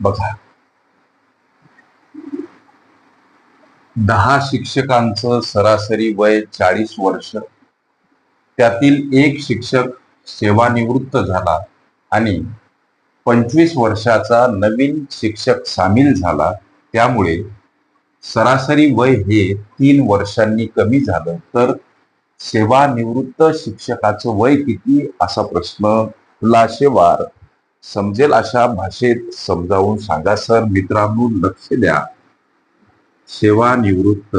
बघा. दहा शिक्षकांचं सरासरी वय चाळीस वर्ष. त्यातील एक शिक्षक सेवानिवृत्त झाला आणि पंचवीस वर्षाचा नवीन शिक्षक सामील झाला. त्यामुळे सरासरी वय हे तीन वर्षांनी कमी झालं. तर सेवानिवृत्त शिक्षकाचं वय किती? असा प्रश्न खुलाशेवार समजेल अशा भाषेत समजावून सांगा सर मित्रांनो लक्ष द्या. सेवानिवृत्त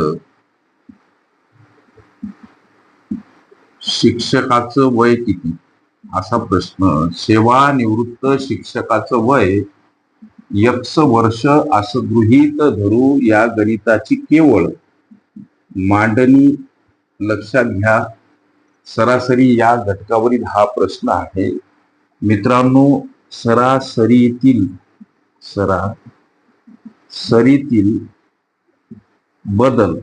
शिक्षकाचं वय किती? असा प्रश्न. सेवानिवृत्त शिक्षकाचं वय यक्ष वर्ष असं गृहीत धरू या गणिताची केवळ मांडणी लक्षात घ्या. सरासरी या घटकावरील हा प्रश्न आहे. मित्रांनो सरासरीतील सरा सरीतील बदल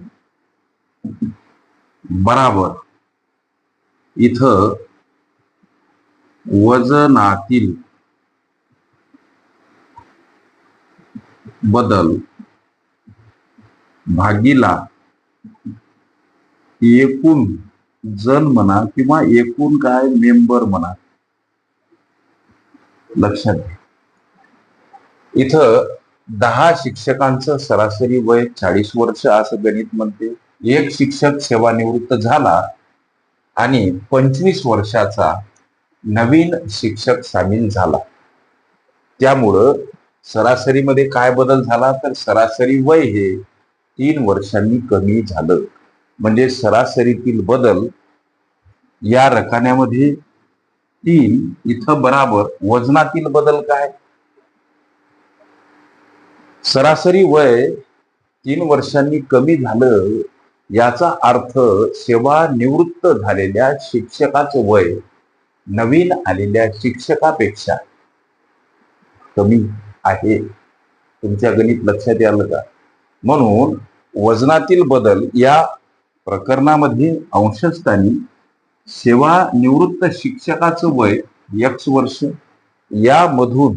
बराबर. इथं वजनातील बदल भागीला एकूण जण म्हणा किंवा एकूण काय मेंबर म्हणा लक्षात घ्या. इथं दहा शिक्षकांचं सरासरी वय चाळीस वर्ष असं गणित म्हणते. एक शिक्षक सेवानिवृत्त झाला आणि पंचवीस वर्षाचा नवीन शिक्षक सामील झाला. त्यामुळं सरासरीमध्ये काय बदल झाला? तर सरासरी वय हे तीन वर्षांनी कमी झालं. म्हणजे सरासरीतील बदल या रकान्यामध्ये तीन इथं बराबर वजनातील बदल काय? सरासरी वय तीन वर्षांनी कमी झालं याचा अर्थ सेवा निवृत्त झालेल्या शिक्षकाचं वय नवीन आलेल्या शिक्षकापेक्षा कमी आहे. तुमच्या गणित लक्षात आलं का? म्हणून वजनातील बदल या प्रकरणामध्ये अंशस्थानी सेवानिवृत्त शिक्षकाचं वय यक्ष वर्ष. यामधून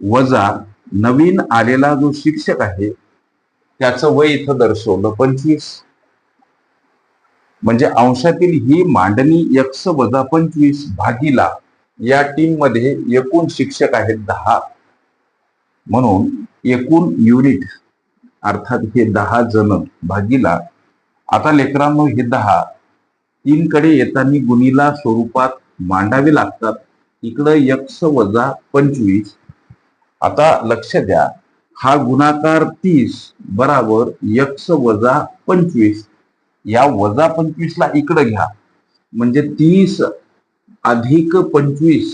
वजा नवीन आलेला जो शिक्षक आहे त्याचं वय इथं दर्शवलं पंचवीस. म्हणजे अंशातील ही मांडणी यक्ष वजा पंचवीस भागीला या टीममध्ये एकूण शिक्षक आहेत दहा. म्हणून एकूण युनिट अर्थात हे दहा जण भागीला. आता लेकरांनो हे दहा तीनकडे येताना गुणीला स्वरूपात मांडावे लागतात. इकडं यक्ष वजा पंचवीस. आता लक्ष द्या. हा गुणाकार तीस बराबर यक्ष वजा पंचवीस. या वजा पंचवीसला इकडं घ्या. म्हणजे तीस अधिक पंचवीस.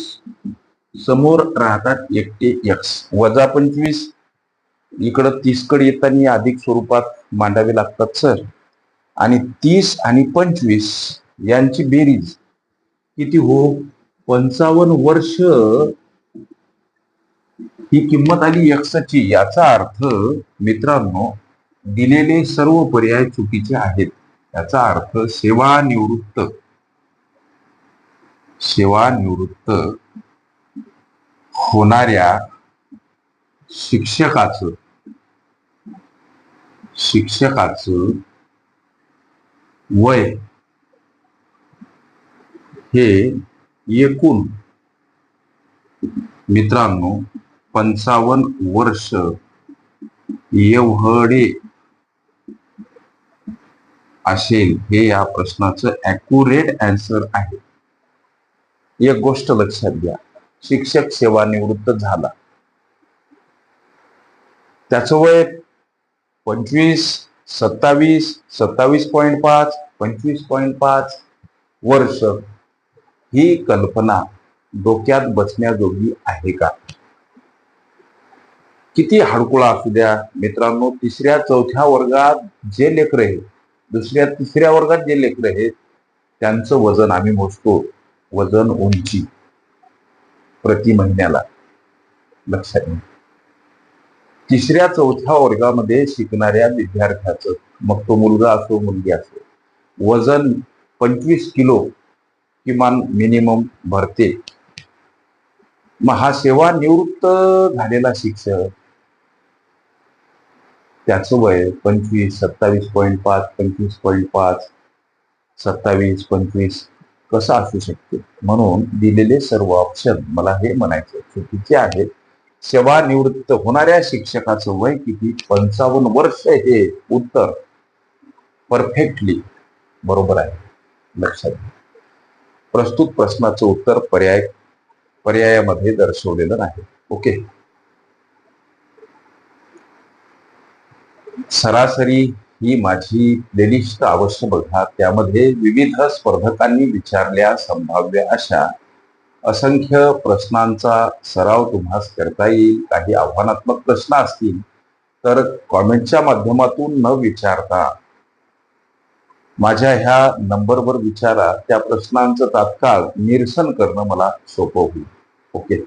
समोर राहतात एकटे यक्ष. वजा पंचवीस. इकडं तीसकडे येताना अधिक स्वरूपात मांडावे लागतात सर. आणि तीस आणि पंचवीस यांची बेरीज. किती हो? पंचावन्न वर्ष ही किंमत आली यक्षाची. याचा अर्थ मित्रांनो दिलेले सर्व पर्याय चुकीचे आहेत. याचा अर्थ सेवानिवृत्त. सेवानिवृत्त होणाऱ्या शिक्षकाचं शिक्षकाचं वय हे एकूण मित्रांनो पंचावन्न वर्ष एवढे असेल हे या प्रश्नाचं अॅक्युरेट अँसर आहे. एक गोष्ट लक्षात घ्या शिक्षक सेवानिवृत्त झाला. त्याचं वय पंचवीस सत्तावीस सत्तावीस पॉईंट पाच पंचवीस पॉईंट पाच वर्ष ही कल्पना डोक्यात बसण्याजोगी आहे का? किती हाडकुळा असू द्या. मित्रांनो तिसऱ्या चौथ्या वर्गात जे लेकर आहेत दुसऱ्या तिसऱ्या वर्गात जे लेकर आहेत त्यांचं वजन आम्ही मोजतो. वजन उंची. प्रति महिन्याला. लक्षात घ्या तिसऱ्या चौथ्या वर्गामध्ये शिकणाऱ्या विद्यार्थ्याचं मग तो मुलगा असो मुलगी असो वजन पंचवीस किलो किमान मिनिमम भरते. मग हा सेवानिवृत्त झालेला शिक्षक त्याचं वय पंचवीस सत्तावीस पॉईंट पाच पंचवीस पॉईंट पाच सत्तावीस पंचवीस कसं असू शकते? म्हणून दिलेले सर्व ऑप्शन मला हे म्हणायचे चुकीचे आहेत सेवानिवृत्त होणाऱ्या शिक्षकाचं वय किती? पंचावन्न वर्ष हे उत्तर परफेक्टली बरोबर आहे. लक्षात घ्या. प्रस्तुत प्रश्नाचं उत्तर पर्याय पर्यायामध्ये दर्शवलेलं नाही. ओके. सरासरी ही माझी प्लेलिस्ट अवश्य बघा. त्यामध्ये विविध स्पर्धकांनी विचारल्या संभाव्य अशा असंख्य प्रश्नांचा सराव तुम्हास करता येईल. काही आव्हानात्मक प्रश्न असतील तर कॉमेंटच्या माध्यमातून न विचारता माझ्या ह्या नंबरवर विचारा. त्या प्रश्नांचं तात्काळ निरसन करणं मला सोपं होईल. ओके.